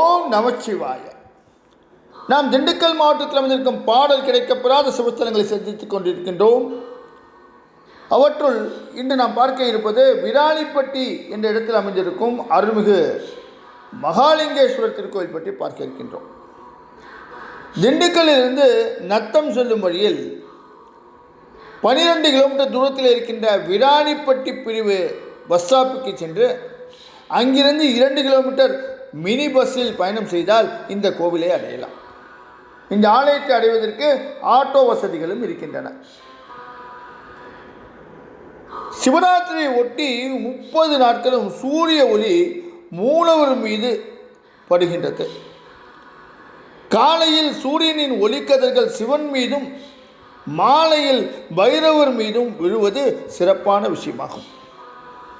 ஓம் நமச்சிவாய நாம் திண்டுக்கல் மாவட்டத்தில் அமைந்திருக்கும் பாடல் கிடைக்கப்பெறாத சிவஸ்தலங்களை சந்தித்துக் கொண்டிருக்கின்றோம். அவற்றுள் இன்று நாம் பார்க்க இருப்பது விராலிப்பட்டி என்ற இடத்தில் அமைந்திருக்கும் அருள்மிகு மகாலிங்கேஸ்வரர் திருக்கோயில் பற்றி பார்க்க இருக்கின்றோம். திண்டுக்கல்லிருந்து நத்தம் செல்லும் வழியில் பனிரெண்டு கிலோமீட்டர் தூரத்தில் இருக்கின்ற விராலிப்பட்டி பிரிவு பஸ் ஸ்டாப்புக்கு சென்று அங்கிருந்து இரண்டு கிலோமீட்டர் மினி பஸ்ஸில் பயணம் செய்தால் இந்த கோவிலை அடையலாம். இந்த ஆலயத்தை அடைவதற்கு ஆட்டோ வசதிகளும் இருக்கின்றன. சிவராத்திரியை ஒட்டி முப்பது நாட்களும் சூரிய ஒளி மூலவர் மீது படுகின்றது. காலையில் சூரியனின் ஒளிக்கதிர்கள் சிவன் மீதும் மாலையில் பைரவர் மீதும் விழுவது சிறப்பான விஷயமாகும்.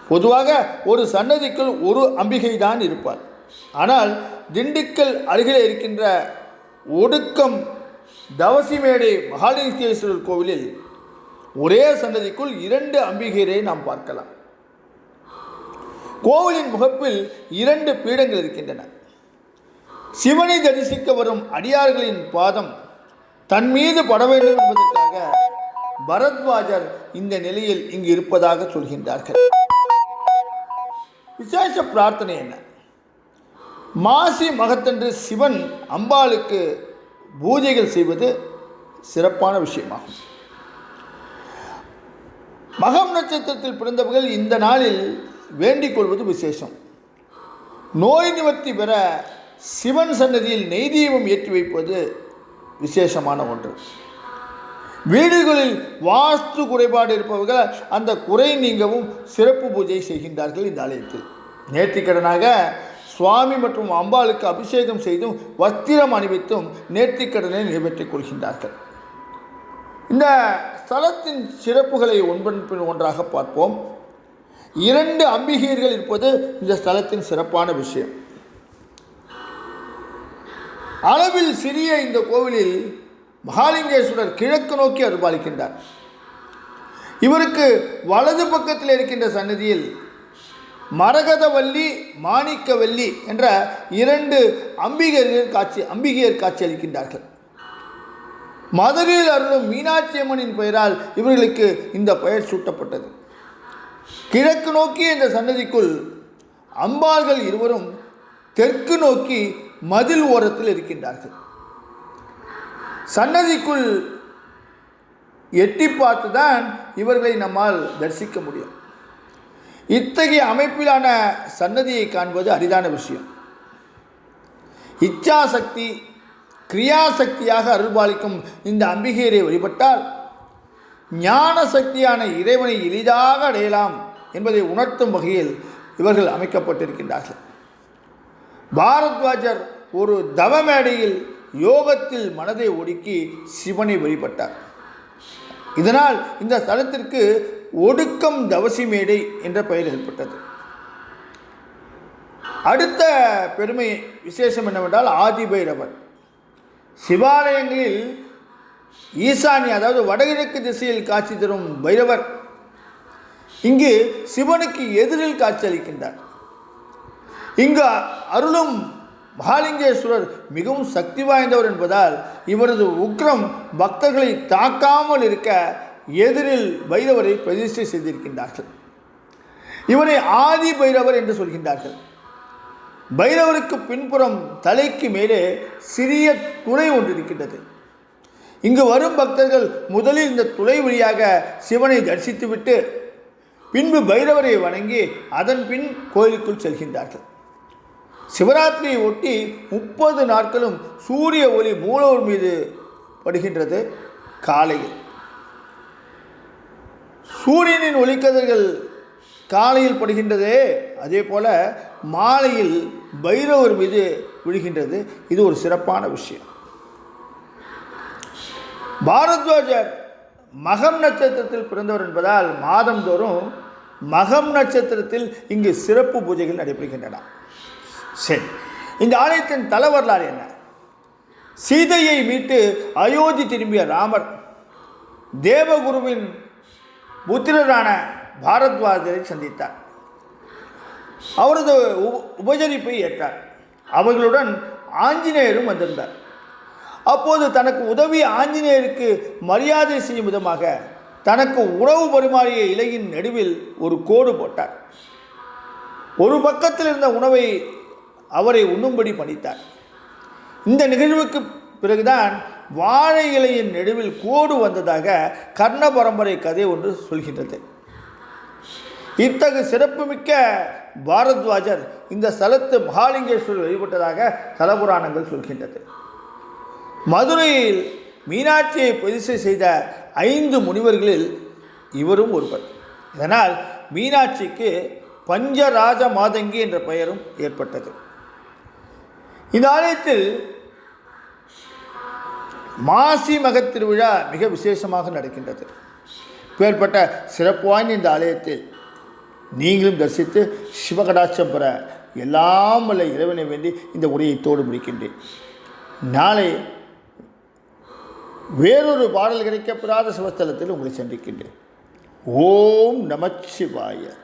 பொதுவாக ஒரு சன்னதிக்குள் ஒரு அம்பிகை தான் இருப்பார். ஆனால் திண்டுக்கல் அருகில் இருக்கின்ற ஒடுக்கம் தவசிமேடை மகாலிங்கேஸ்வரர் கோவிலில் ஒரே சன்னதிக்குள் இரண்டு அம்பிகையரை நாம் பார்க்கலாம். கோவிலின் முகப்பில் இரண்டு பீடங்கள் இருக்கின்றன. சிவனை தரிசிக்க வரும் அடியார்களின் பாதம் தன் மீது பட வேண்டும் என்பதற்காக பரத்வாஜர் இந்த நிலையில் இங்கு இருப்பதாக சொல்கின்றார்கள். விசேஷ பிரார்த்தனை என்ன? மாசி மகத்தன்று சிவன் அம்பாளுக்கு பூஜைகள் செய்வது சிறப்பான விஷயமாகும். மகம் நட்சத்திரத்தில் பிறந்தவர்கள் இந்த நாளில் வேண்டிக் கொள்வது விசேஷம். நோய் நிவர்த்தி பெற சிவன் சன்னதியில் நெய் தீபம் ஏற்றி வைப்பது விசேஷமான ஒன்று. வீடுகளில் வாஸ்து குறைபாடு இருப்பவர்கள் அந்த குறை நீங்கவும் சிறப்பு பூஜை செய்கின்றார்கள் இந்த ஆலயத்தில். நேர்த்திக்கடனாக சுவாமி மற்றும் அம்பாளுக்கு அபிஷேகம் செய்தும் வஸ்திரம் அணிவித்தும் நேர்த்திக்கடனை நிறைவேற்றிக் கொள்கின்றார்கள். இந்த ஸ்தலத்தின் சிறப்புகளை ஒன்றன் பின் ஒன்றாக பார்ப்போம். இரண்டு அம்பிகையர்கள் இருப்பது இந்த ஸ்தலத்தின் சிறப்பான விஷயம். அளவில் சிறிய இந்த கோவிலில் மகாலிங்கேஸ்வரர் கிழக்கு நோக்கி அருபாலிக்கின்றார் இவருக்கு வலது பக்கத்தில் இருக்கின்ற சன்னதியில் மரகதவல்லி மாணிக்கவல்லி என்ற இரண்டு அம்பிகையர் காட்சி அம்பிகையர் காட்சி அளிக்கின்றார்கள். மதுரையில் அருளும் மீனாட்சி அம்மனின் பெயரால் இவர்களுக்கு இந்த பெயர் சூட்டப்பட்டது. கிழக்கு நோக்கிய இந்த சன்னதிக்குள் அம்பாள்கள் இருவரும் தெற்கு நோக்கி மதில் ஓரத்தில் இருக்கின்றார்கள். சன்னதிக்குள் எட்டி பார்த்துதான் இவர்களை நம்மால் தரிசிக்க முடியும். இத்தகைய அமைப்பிலான சன்னதியை காண்பது அரிதான விஷயம். இச்சாசக்தி கிரியாசக்தியாக அருள்பாலிக்கும் இந்த அம்பிகையரை வழிபட்டால் ஞான சக்தியான இறைவனை எளிதாக அடையலாம் என்பதை உணர்த்தும் வகையில் இவர்கள் அமைக்கப்பட்டிருக்கின்றார்கள். பாரத்வாஜர் ஒரு தவமேடையில் யோகத்தில் மனதை ஒடுக்கி சிவனை வழிபட்டார். இதனால் இந்த ஸ்தலத்திற்கு ஒடுக்கம் தவசி மேடை என்ற பெயர் ஏற்பட்டது. அடுத்த பெருமை விசேஷம் என்னவென்றால் ஆதிபைரவர். சிவாலயங்களில் ஈசானி அதாவது வடகிழக்கு திசையில் காட்சி தரும் பைரவர் இங்கு சிவனுக்கு எதிரில் காட்சி அளிக்கின்றார். இங்கு அருளும் மகாலிங்கேஸ்வரர் மிகவும் சக்தி வாய்ந்தவர் என்பதால் இவரது உக்ரம் பக்தர்களை தாக்காமல் இருக்க எதிரில் பைரவரை பிரதிஷ்டை செய்திருக்கின்றார்கள். இவரை ஆதி பைரவர் என்று சொல்கின்றார்கள். பைரவருக்கு பின்புறம் தலைக்கு மேலே சிறிய துளை ஒன்று இருக்கின்றது. இங்கு வரும் பக்தர்கள் முதலில் இந்த துளை வழியாக சிவனை தரிசித்துவிட்டு பின்பு பைரவரை வணங்கி அதன் பின் கோயிலுக்குள் செல்கின்றார்கள். சிவராத்திரியை ஒட்டி முப்பது நாட்களும் சூரிய ஒளி மூலவர் மீது படுகின்றது காலையில். சூரியனின் ஒளிக்கதிர்கள் காலையில் படுகின்றதே அதே போல மாலையில் பைரவர் மீது விழுகின்றது. இது ஒரு சிறப்பான விஷயம். பாரத்வாஜர் மகம் நட்சத்திரத்தில் பிறந்தவர் என்பதால் மாதந்தோறும் மகம் நட்சத்திரத்தில் இங்கு சிறப்பு பூஜைகள் நடைபெறுகின்றன. சரி இந்த ஆலயத்தின் தல வரலாறு என்ன? சீதையை மீட்டு அயோத்தி திரும்பிய ராமர் தேவகுருவின் புத்திரரான பாரத்வாஜரை சந்தித்தார். அவரது உப உபசரிப்பை ஏற்றார். அவர்களுடன் ஆஞ்சநேயரும் வந்திருந்தார். அப்போது தனக்கு உதவி ஆஞ்சநேயருக்கு மரியாதை செய்யும் விதமாக தனக்கு உணவு பரிமாறிய இலையின் நடுவில் ஒரு கோடு போட்டார். ஒரு பக்கத்தில் இருந்த உணவை அவரை உண்ணும்படி பணித்தார். இந்த நிகழ்வுக்கு பிறகுதான் வாழை இலையின் நடுவில் கோடு வந்ததாக கர்ண பரம்பரை கதை ஒன்று சொல்கின்றது. இத்தகு சிறப்புமிக்க பாரத்வாஜர் இந்த ஸ்தலத்து மகாலிங்கேஸ்வரர் வழிபட்டதாக தலபுராணங்கள் சொல்கின்றது. மதுரையில் மீனாட்சியை பிரதிஷ்டை செய்த ஐந்து முனிவர்களில் இவரும் ஒருவர். இதனால் மீனாட்சிக்கு பஞ்சராஜ மாதங்கி என்ற பெயரும் ஏற்பட்டது. இந்த ஆலயத்தில் மாசி மகத் திருவிழா மிக விசேஷமாக நடக்கின்றது. பேர்பட்ட சிறப்பு வாய்ந்த இந்த ஆலயத்தில் நீங்களும் தரிசித்து சிவகடாட்சம் பெற எல்லாம் வல்ல இறைவனை வேண்டி இந்த உரையை தோடு முடிக்கின்றேன். நாளை வேறொரு பாடல் கிடைக்கப்பெறாத சிவஸ்தலத்தில் உங்களை சந்திக்கின்றேன். ஓம் நமச்சிவாய.